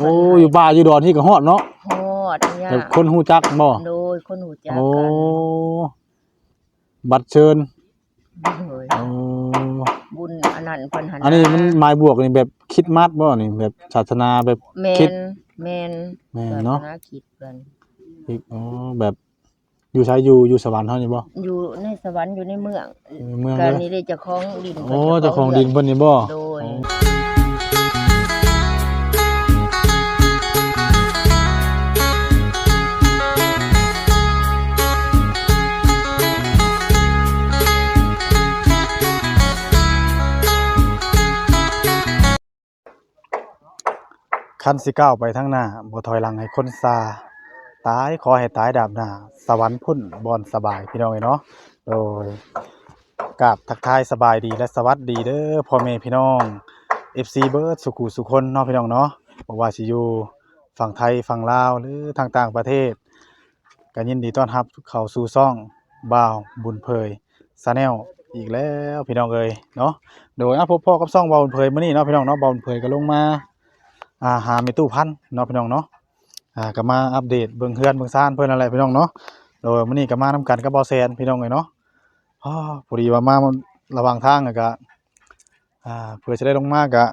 โอ้อยู่ป่าอยู่ดอนที่ก็ฮอดเนาะฮอดเนี่ยแบบคนฮู้จักบ่โดยคนหูจักโอ้กันบัตรเชิญโดยโอ้บุญอันนั้นเพิ่นหันอันนี้มันหมายบวกนี่แบบคิดมัดบ่นี่แบบศาสนาแบบแมคิด นแมนแม่นเนาะ ศสคิดเพิ่นอีกอ๋อแบบอยู่ใช้อยู่อยู่สวรรค์เฮานี่บ่อยู่ในสวรรค์อยู่ในเมืองอยู่เมืองการเลยนี้ได้เจ้าของดินโอ้เจ้าของดินเพิ่เพิ่นนี่บ่ โดย คันสิก้าวไปทางหน้าบ่ถอยหลังให้คนซาตายขอให้ตายดาบหน้า สวรรค์พุ่นบอนสบายพี่น้องเอ้ยเนาะโดยกราบทักทายสบายดีและสวัสดีเด้อพ่อแม่พี่น้อง FC เบิร์ดสุขุสุคนเนาะพี่น้องเนาะบ่ว่าสิอยู่ฝั่งไทยฝั่งลาวหรือทางต่างประเทศก็ยินดีต้อนรับเข้าสู่ช่องบ่าวบุญเผยชาแนลอีกแล้วพี่น้องเอ้ยเนาะโดยอะพบพ่อกับช่องบ่าวบุญเผยมื้อนี้เนาะพี่น้องเนาะบ่าวบุญเผยก็ลงมา อาหาไม่ตู้พันเนาะพี่น้องเนาะอ่าก็มาอัปเดตเบิ่งเฮือนเบิ่งซ่านเพิ่นนั่นแหละพี่น้องเนาะโดยมื้อนี้ก็มานํกันกับบ่าวแซนพี่น้องเอ้ยเนาะอ้อพอดีว่ามาระหว่างทางอะก็อ่าเพื่อจะได้ลงมาก็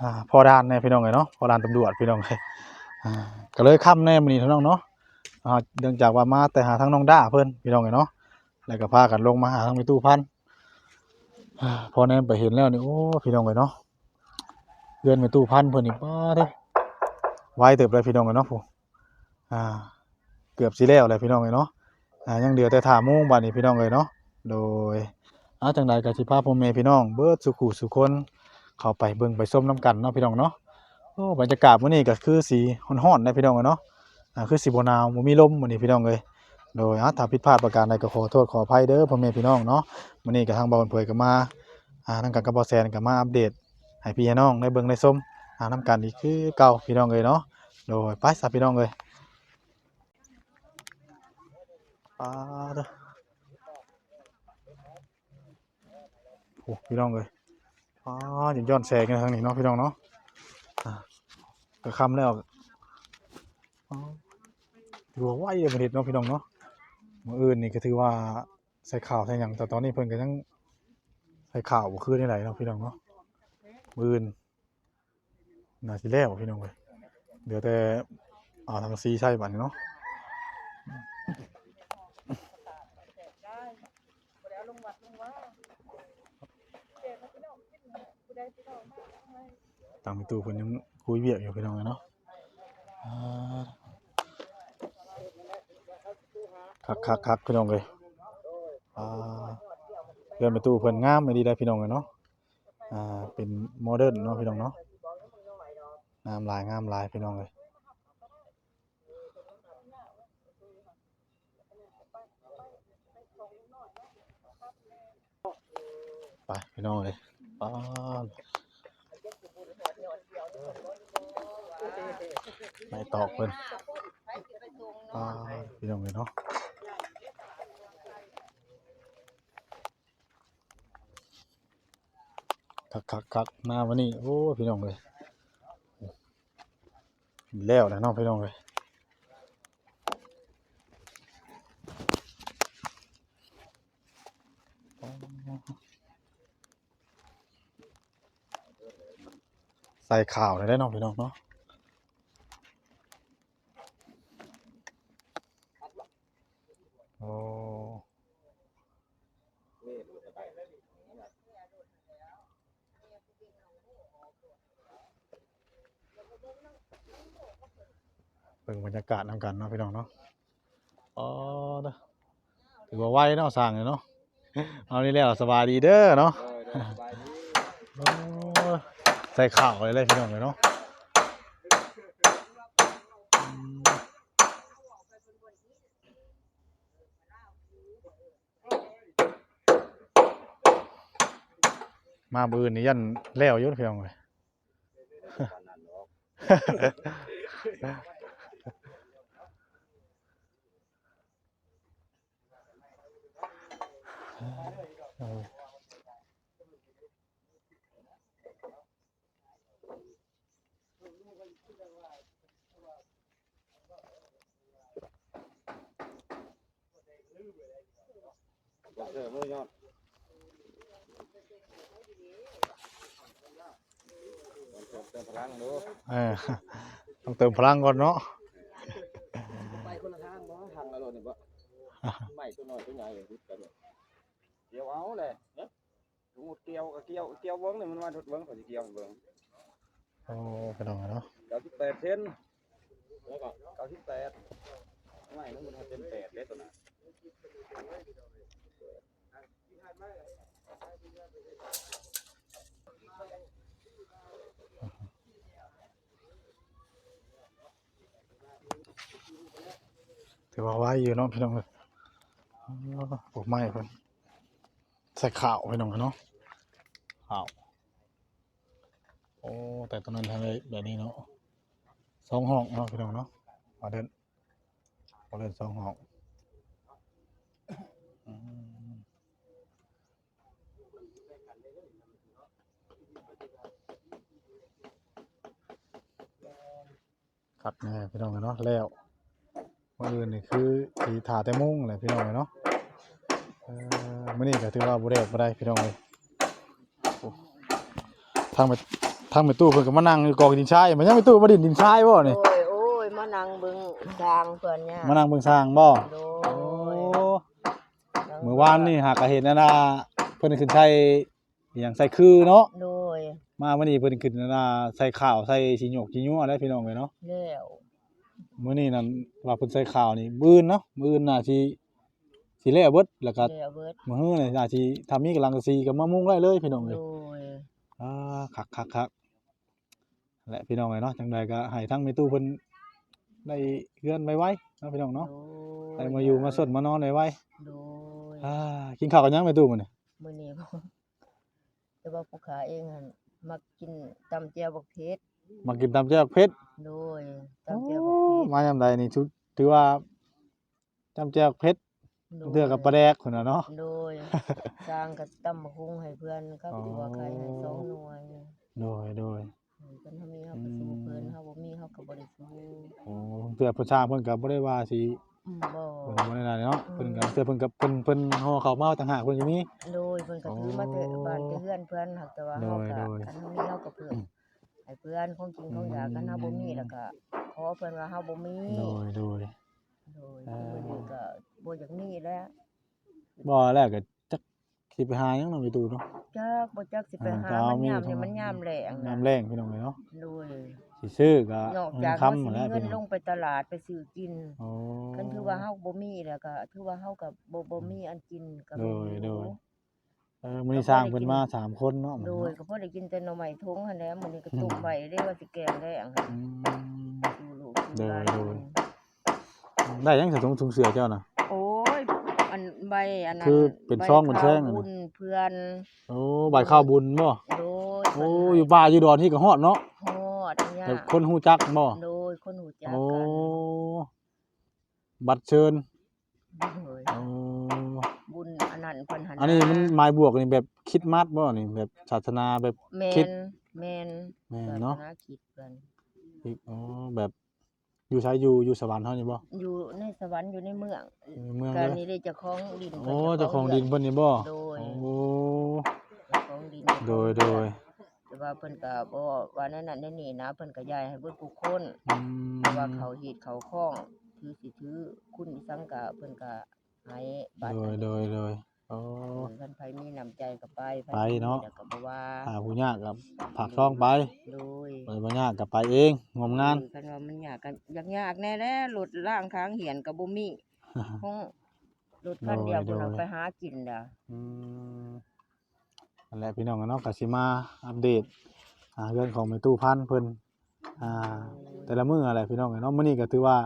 อ่าพอด่านแน่พี่น้องเอ้ยเนาะพอด่านตำรวจพี่น้องเอ้ยอ่าก็เลยค่ำแน่มื้อนี้พี่น้องเนาะอ่าเนื่องจากว่ามาแต่หาทางน้องด้าเพิ่นพี่น้องเอ้ยเนาะแล้วก็พากันลงมาหาทางม่ตู้พันอ่าพอแนมไปเห็นแล้วนี่โอ้พี่น้องเอ้ยเนาะ เดือนไปตู้พันเพิ่นนี่ป้าเด้ไว้เติบเลยพี่น้องเนาะผู้อ่า เกือบสิแล้วเลยพี่น้องเลยเนาะอ่ายังเหลือแต่ถาโมงบัดนี้พี่น้องเลยเนาะโดยอาจังใดก็สิพาพพ่อแม่พี่น้องเบิดสุขุสุคนเข้าไปเบิ่งไปส้มน้ำกันเนาะพี่น้องเนาะโอ้บรรยากาศมื้อนี้ก็คือสีร้อนๆนะพี่น้องเนาะอ่าคือสิบ่หนาวบ่มีลมมื้อนี้พี่น้องเลยโดยอ่าถ้าผิดพลาดประการใดก็ขอโทษขออภัยเด้อพ่อแม่พี่น้องเนาะมื้อนี้ก็ทางบ่าวเผยก็มาอ่าทางกันกับบ่าวแซนก็มาอัปเดต ให้พี่น้องได้เบิ่งได้ส้มหาน้ำกันอีกคือเก่าพี่น้องเลยเนาะโดยไปสับพี่น้องเลยปาเด้อโอ้พี่น้องเลยอ๋ออย่าย้อนแสงกันทางนี้เนาะพี่น้องเนาะอ่าก็คำแล้วอ๋อถือว่าไหวเลยประเทศเนาะพี่น้องเนาะมื่ออื่นนี่ก็ถือว่าใส่ข่าวใส่หยังแต่ตอนนี้เพิ่นก็ยังใส่ข่าวคือได้ไหนเนาะพี่น้องเนาะ มือนน่าสิแล้วพี่น้องเว้ยเดี๋ยวแต่อ่าทางซีใช่บันี้เนาะต่างมไปตู้เพิ่นยังคุยเวียกอยู่พี่น้องเลยเนาะคักคักคักพี่น้องเลยอ่าเพื่อนไปตู้เพิ่นงามไม่ดีได้พี่น้องเลยเนาะ อ่าเป็นโมเดิร์นเนาะพี่น้องเนาะงามลายงามลายพี่น้องเลยไปพี่น้องเลยป้าไม่ตอกเพิ่นป้าพี่น้องเลยเนาะ คักคักคักมาวันนี้โอ้พี่น้องเลยแล้วนะน้องพี่น้องเลยใส่ข่าวเลยได้น้องพี่น้องเนาะโอ้เบิ่งบรรยา กันเนาะพี่น้องเนาะอ๋อเด้อถือว่าไวเนาะสร้างเลยเนาะเอานี่แล้วสบายดีเด้อเนาะใส่ข่าวเลยเลยพี่น้องเลยเนาะมาบืนนี่ยันแล้วยุ่พี่น้องเลย เออเออมือยอดเติมพลังดูเออต้องเติมพลังก่อนเนาะไปคนละทางบ่ทางละโลนี่บ่ไม่ตัวน้อยตัวใหญ่อย่างที่กัน เนี่ยเกี่ยวเอาเลยเนาะสมมุติเกี่ยวก็เกี่ยวเกี่ยวเบิ้งนี่มันมาทุดเบิ้งก็สิเกี่ยวเบิ้งโอ้พี่น้องเนาะเก้าสิบแปดเซนแล้วก็เก้าสิบแปดไม่นั่นมันเป็นแปดเด้ตัวนั้นถือว่าไว้อยู่เนาะพี่น้องเอ้ยอ๋อปลูกไม้เพิ่น ใส่ข้าวพี่น้องเนาะข้าวโอ้แต่ตอนนั้นทำไมแบบนี้เนาะสองห้องเนาะพี่น้องเนาะมาเดินมาเดินสองห้องอืมครับแนี่พี่น้องเนาะแล้วมื่ออื่นนี่คือสีถาแต่มุ่งแหละพี่น้องเนาะ มื้อนี้ก็ถือว่าบ่ได้บ่ได้พี่น้องเลยโอ้ทางไปทางไปตู้เพิ่นก็มานั่งอยู่กองดินทรายมันยังไปตู้บ่ดินดินทรายบ่นี่โอ้ยโอ้ยมานั่งเบิ่งทางเพิ่นเนี่ยมานั่งเบิ่งสร้างบ่โดโอ้ยมื้อวานนี่หากก็เห็นนั่นน่ะเพิ่นขึ้นใส่อหยังใส่คือเนาะโดยมามื้อนี้เพิ่นขึ้นนั่นน่ะใส่ข้าวใส่สิหยกสิยัวอะไรพี่น้องเลยเนาะแล้วมื้อนี้นั่นว่าเพิ่นใส่ข้าวนี่มื้ออื่นเนาะมื้ออื่นน่าสิ สิแล้วเบิดแล้วก็แล้วเบิดมื้อฮื้อนี่น่าสิถ้ามีกำลังสีก็มามุงได้เลยพี่น้องโดเอ้ยยอ่าคักคักคักและพี่น้องเอ้ยเนาะจังใดก็ให้ทั้งแม่ตู้เพิ่นได้เฮือนไว้ไว้เนาะพี่น้องเนาะโดได้มาอยู่มาสดมานอนไว้ไว้โดยอ่ากินข้าวกันยังแม่ตู้มื้อนี้มื้อนี้บ่แต่ว่าผู้ขาเองหั่นมักกินตำแจ่วบักเผ็ดมากินตำแจ่วเพชรโดยตำแจ่วบักเผ็ดมายามใดนี่ถือถือว่าตำแจ่วเพชร โดเทื่อกับปลาแดกพุ่นน่ะเนาะ โดย สร้างกับตำบักหุ่งให้เพื่อนครับอ๋อที่ว่าใครให้สองหน่วยโดยโดยเพิ่นเฮามีเฮาก็สู้เพิ่นเฮาบ่มีเฮาก็บ่ได้สู้โอ้เทื่อผู้ชายเพิ่นก็บ่ได้ว่าสิอืมบ่เพิ่นก็บ่ได้นั่นเนาะเพิ่นก็เทื่อเพิ่นก็เพิ่นเพิ่นห่อข้าวเมาต่างหากเพิ่นสิมี โดยเพิ่นก็ถือมาแต่บ้านแต่เฮือนเพิ่นหักแต่ว่าเฮาก็โดยโดย คันเฮามีเฮาก็เพิ่มให้เพื่อนของกินของอยากกันเฮาบ่มีแล้วก็ขอเพิ่นว่าเฮาบ่มี โดยโดย โดยอ่ามื้อนี้ก็ บ่อยากมีแล้วบ่แรกก็จักสิไปหาหยังเนาะแม่ตู้เนาะ จักบ่จักสิไปอ่าหาก็เอามันมียามเท่านี่นั้นมันยามแล้งน้ำนะแรงพี่น้องเอ้ยเนาะโดยสิซื้อก็นอกเงิจากนเฮาคำสิหมดมีแล้วเงิพี่นน้ลองงไปตลาดไปซื้อกินโอ้ คันถือว่าเฮาบ่มีแล้วก็ถือว่าเฮาก็บ่บ่มีอันกินก็โดมียอโดยยู่เออมื้อนี้สร้างเพิ่นมาสามคนเนาะโดยก็พอได้กินแต่หน่อไม้ทงหั่นแหละมื้อนี้ก็ตุ่มไว้ได้ว่าสิแกงได้อังอืมสู่ลูกโดสู่ยหลานโดย ได้ยังใส่ถุงถุงเสือเจ้าน่ะโอ้ยอัน ใบอันนั้นคือเป็นใบช่องเป็นแท่งข้าวอะนะบุญเพื่อนโอ้ใบข้าวบุญบ่โดยโอ้อยู่ป่าอยู่ดอนที่ก็ฮอดเนาะฮอดเนี่ยแต่คนฮู้จักบ่โดยคนหูจักโอ้กันบัตรเชิญโดยโอ้บุญอันนั้นเพิ่นหันอันนี้มันหมายบวกนี่แบบคริดมัดบ่นี่แบบศาสนาแบบ แม่คิดนแม่นแม่ศาสเนาะนาคริดเพิ่นอีกอ๋อแบบ อยู่ใช้อยู่อยู่สวรรค์เฮานี่บ่อยู่ในสวรรค์อยู่ในเมืองอยู่เมืองการเลยนี้ได้เจ้าของดินโอ้เจ้าของดินเพิ่เพิ่นนี่บ่โดยโอ้เจ้าของดินโดยโดยแต่ว่าเพิ่นก็บ่ว่านั่นน่ะนั่นนี่นะเพิ่นก็ย้ายให้เบิดผู้คนอืมแต่ว่าเขาเฮ็ดเขาคล้องถือสิถือคุณอิสังกะเพิ่นก็ให้บัตรโดยโดยโดยโอ้เพิ่นไผมีน้ำใจก็ไปไปเนาะแล้วก็บ่ว่าถ้าผู้ยากก็ฝากช่องไปโดยไป บ่ยากก็ไปเองงมงานคันว่ามันยากกันยากๆแน่แหละรถล่างทางเหียนก็บ่มีคงรถคันเดียวโดยเพิ่นเอาโดย ไปหากินเด้ออืมนั่นแหละพี่น้องเนาะก็สิมาอัปเดตอ่าเรื่องของแม่ตู้พันธุ์เพิ่นอ่า แต่ละมื้ออะไรพี่น้องเนาะมื้อนี้ก็ถือว่า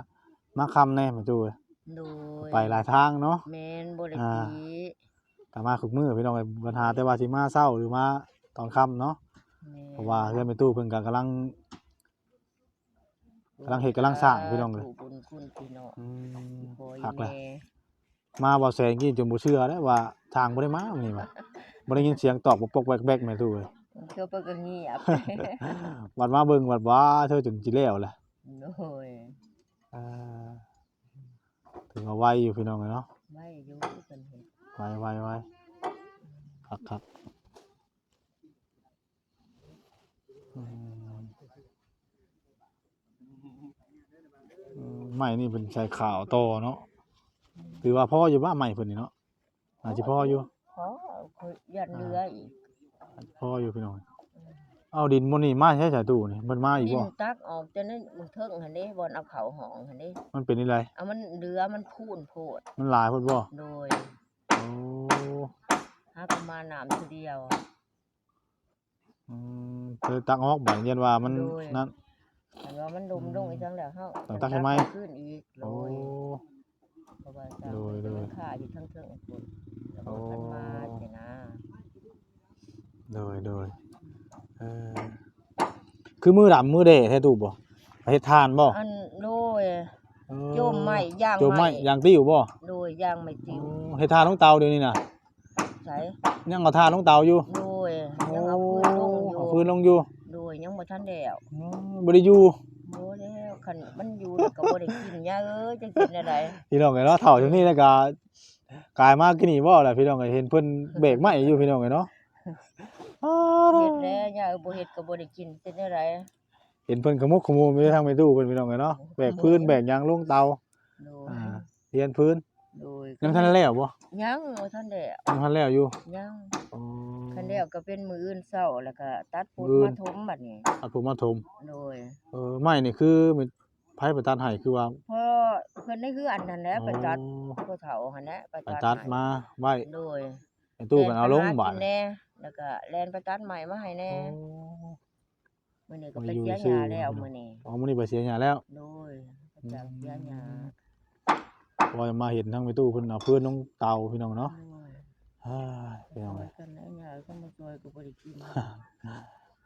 มาค่ำแน่แม่ตู้เอ้ยโดยไปหลายทางเนาะ แม่นบ่ได้อ่าผีก็มาทุกมื้อพี่น้องเอ้ยปัญหาแต่ว่าสิมาเช้าหรือมาตอนค่ำเนาะแม่น เพราะว่าเฮือนแม่ตู้เพิ่นก็กำลัง กำลังเฮ็ดกำลังสร้างพี่น้องเอ้ยถูกบุญคุณพี่น้องอืมขอคักอีเลยแม่มาบ่แซงกี้จนบ่เชื่อแล้วว่าทางบ่ได้มามื้อนี้ว่าบ่ได้ยินเสียงตอบปกๆแบกๆแม่ตู้เอ้ย เที่ยวไปก็เงียบ วัดมาเบิ่งวัดว่าเธอจนสิแล้วแหละ โดยอ่าถึงเอาไวอยู่พี่น้องเอ้ยเนาะไม่อยู่เพิ่นเห็นไวไวไวครับครับ อืมอืมใหม่นี่เป็นใส่ขาวโตเนาะถือว่าพ่ออยู่ว่าใหม่เพิ่นนี่เนาะอาจจะพ่ออยู่ขอคือยันเรืออีกพ่ออยู่พี่น้องเอาดินมันนี่มาใช้สายตู้นี่มันมาอีกดิบ่นตักออกจะนั้นมึงเทิงหั่นเด้บอนเอาเขาหองหั่นเด้มันเป็นนี่ไรเอามันเรือมันพูนโพดมันหลายพุ่นบ่โดยโอ้หากมาน้ำทีเดียวอืม เธอตักออกบัดเรียนว่ามันโดย นั่น แต่ว่ามันดมลงอีกจังแล้วเฮาต้องตักให้ไหม ขึ้นอีกโดโอ้ยเพราะว่าจ้างโดยโดย มันค่าอยู่ทั้งเทิงพุ่นแล้วโอ้ก็กันมาสินะโดยโดยเออคือมือดำมือเดะแท้ตูบ่ไปเฮ็ดทานบ่อันโดย เออโยมไม้ย่างโยมไม้ไม้ ย่างติ้วบ่โดยย่างไม่อ๋ติวอเฮ็ดทานลงเตาเดี๋ยวนี้น่ะใช้ยังเอาทานลงเตาอยู่โดยยังเอาพื้น ลงอเอายู่ฟืนลงอยู่โดยยังบ่ทันแล้วอ๋อบ่ได้อยู่โอ้แล้วคันมันอยู่แล้วก็บ่ได้กินยาเอ้ยจังสิได้ไดพี่น้องเอ้ยเนาะเฒ่าจังนี้แล้วก็กลายมากินนี่บ่ล่ะพี่น้องเอ้ยเห็นเพิ่นเบรกไม้อยู่พี่น้องเอ้ยเนาะอ้าเฮ็ดแล้วยาบ่เฮ็ดก็บ่ได้กินสิได้ไดเห็นเพิ่นขมุกขมูไปทางไปตู้เพิ่นพี่น้องเอ้ยเนาะแบกพื้นแบกหยางลงเตาโดยอ่าเรียนพื้นโดยยังทันแล้วบ่ยังบ่ทันแล้วยังทันแล้วอยู่ยังอ๋อ คันแล้วก็เป็นมื้ออื่นเช้าแล้วก็ตัดปูนมื้ออื่มานถมบัดนี้อัดผมมาถมโดยเออไม้นี่คือมันไผไปตัดให้คือว่าเพราะเพิ่นได้คืออันนั้นแหละไปตัดอ๋อผู้เฒ่าหั่นแหละไปไปตัดตัดให้มาไว้โดยในตู้กันเอาลงแล่นไปหบาดกินแน่แล้วก็แล่นไปตัดใหม่มาให้แน่อ๋อมื้อนี้ก็มาไปอยู่เสียซื่ยาอแล้วมื้อนี้อ๋อมื้อนี้ไปเสียหญ้าแล้วโดยพระเจ้าเสียยาพอมาเห็นทางไปตู้เพิ่นเอาพื้นลงเตาพี่น้องเนาะโดยฮ่าพี่น้องช่วเอ้ยย กันแล้วยาก็มาช่วยก็บ่ได้กิน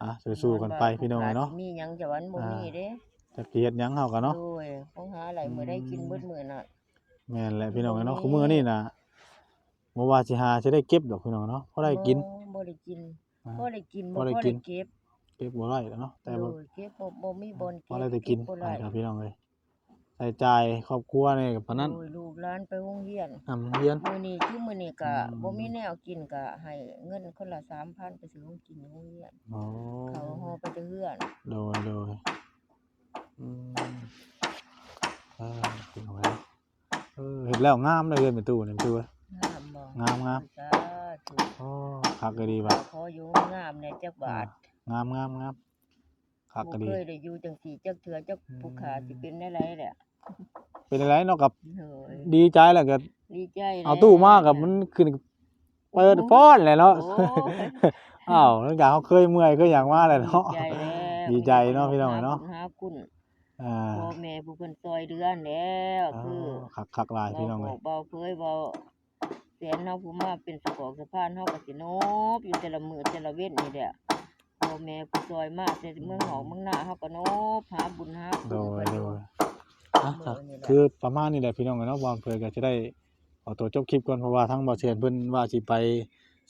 อะสู้ๆกันไปพี่น้องเอ้ยเนาะมีหยังจะวันบ่มีเด้จะเกลียดหยังเฮากันเนาะโดยของหาอะไรมื้อได้กินเบิดมื้อน่ะแม่นแหละพี่น้องเอ้ยเนาะบ่มีคุมื้อนี้น่ะบ่ว่าสิหาสิได้เก็บดอกพี่น้องเนาะพอได้กินบ่ได้กินอ่าบ่ได้กินบ่บ่ได้ได้กินเก็บเก็บบ่ได้แล้วเนาะแต่โดบ่ยเก็บบ่บ่มีบ่อนพอเก็บได้แต่กินเบ่ไปได้ครับพี่น้องเอ้ย ใส่จ่ายครอบครัวนี่กับพนันโดยลูกหลานไปโรงเรียนนำเรียน มื้อนี้คือมื้อนี้ก็อืม บ่มีแนวกินก็ให้เงินคนละ3,000ไปซื้อของกินในโรงเรียนอ๋อเขาฮอไปแต่เฮือนโดยโดยอืมเออพี่น้องเอ้ยเออเห็นแล้วงามเลยเฮือนเป็นตู้นี่เป็นตู้เอ้ย งามบ่งามงาม สาธุโอ้คักก็ดีว่ะขออยู่งามแหน่จักบาทงามงามงามคักก็บ่ดี เคยได้อยู่จังซี่จักเทื่อจักผู้ขาสิเป็นได้ไรแหละ เป็นอะไรเนาะกับเฮ้ยดีใจแหละก็ดีใจเอาตู้มากับมันขึ้นเปิดฟ้อนเลยเนาะโอ้ยอ้าวหลังจากเขาเคยเมื่อยเคยอย่างมาเลยเนาะ ดีใจแล้วดีใจเนาะพี่น้องเนาะ หาคุณอ่าพ่อแม่ผู้เพิ่นซอยเดือนแล้วคือคักคักหลายพี่น้องบเลอยกเบาเผยเบาแสนเฮาผู้มาเป็นสะกอกสะพานเฮาก็สิโนบอยู่แต่ละมื้อแต่ละเว้นนี่แหละพ่อแม่ผู้ซอยมาแต่เมืองนอกเมืองหน้าเฮาก็โนบหาบุญหาโดคุณยไปโดโดยยอะมื้อนี้แหละ คือประมาณนี้แหละพี่น้องเนาะวางเผยก็จะได้ขอตัวจบคลิปก่อนเพราะว่าทั้งบ่เชิญเพิ่นว่าสิไป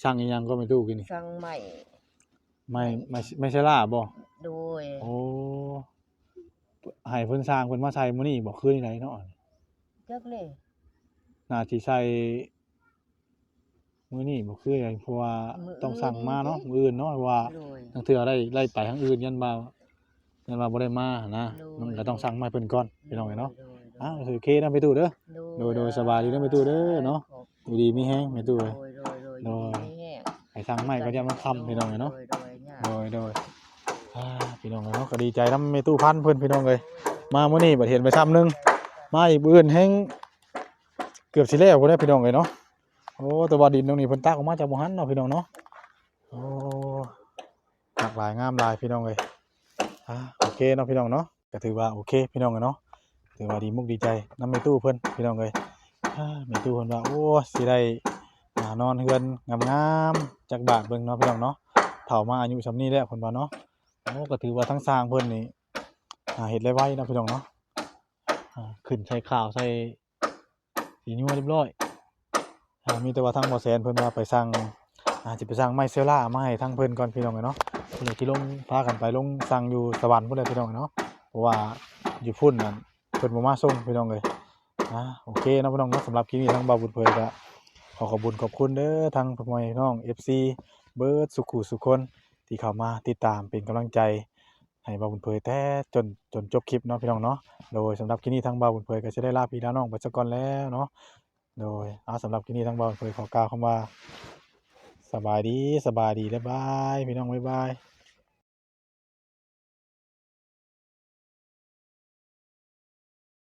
ช่างอีหยังก็ไม่รู้กินนี่สั่งใหม่ไม่ไม่ไม่ใช่ล่าบ่โดยโอ้ให้เพิ่นสร้างเพิ่นมาใช้มื้อนี้บ่คือนี่ไหนเนาะจักเลยน่าสิใช้มื้อนี้บ่คือไงเพราะว่าต้องสั่งมาเนาะมื้ออื่นเนาะเพราะว่าโดยทั้งเทื่อได้ไล่ไปทางอื่นยันบ่า ยันว่าบ่ได้มาหั้นนะโดยมันก็ต้องสั่งมาให้เพิ่นก่อนพี่น้องเนาะโดยอะโอเคนะไปตู้เด้อโดยโดยสบายดีนะไปตู้เด้อเนาะอยู่ดีมีแฮงไปตู้โดเอ้ยยโดยโดยโดยมีแห้งให้สั่งใหม่ก็จะมันค่ำพี่น้องเนาะโดยโดยยากโดยโดยอ่าพี่น้องเนาะก็ดีใจนำแม่ตู้พันเพิ่นพี่น้องเอ้ยมามื้อนี้บัดเห็นไปซ้ำหนึงมาอีกมื้ออื่นแฮงเกือบสิแล้วพุ่นแหละพี่น้องเอ้ยเนาะโอ้แต่ว่าดินตรงนี้เพิ่นตักออกมาจากบ่หันเนาะพี่น้องเนาะโอ้หลากหลายงามหลายพี่น้องเอ้ย อ่าโอเคเนาะพี่น้องเนาะก็ถือว่าโอเคพี่น้องเอ้ยเนาะถือว่าดีมุกดีใจน้ำแม่ตู้เพิ่นพี่น้องเอ้ยอ่าแม่ตู้เพิ่นว่าโอ้สิได้นอนเฮือนงามๆจักบาทเบิ่งเนาะพี่น้องเนาะเฒ่ามาอายุส่ำนี้แล้วเพิ่นว่าเนาะโอ้ก็ถือว่าทั้งสร้างเพิ่นนี่เฮ็ดได้ไวเนะพี่น้องเนาะขึ้นใส่ข้าวใส่สีนัวเรียบร้อยมีแต่ว่าทางบ่แซนเพิ่นว่าไปสั่งอาจจะไปสั่งไม้เซลล่ามาให้ทางเพิ่นก่อนพี่น้องเลยเนาะ เพิ่นที่ลงพากันไปลงสั่งอยู่สวรรค์พุ่นพี่น้องเนาะเพราะว่าอยู่พุ่นนั่นเพิ่นบ่มาส่งพี่น้องเลยอ่าโอเคเนะพี่น้องเนาะสำหรับคลิปนี้ทางบ่าวบุญเผยก็ขอขอบคุณขอบคุณเด้อทางพ่อแม่พี่น้อง FC เบิร์ดสุขุสุคนที่เข้ามาติดตามเป็นกำลังใจให้บ่าวบุญเผยแต่จนจนจบคลิปเนาะพี่น้องเนาะโดยสำหรับคลิปนี้ทางบ่าวบุญเผยก็จะได้ลาพี่น้องไปซะก่อนแล้วเนาะโดยเอาสำหรับคลิปนี้ทางบ่าวบุญเผยขอกล่าวคำว่าสบายดีสบายดีแล้วบายพี่น้องบ๊ายบาย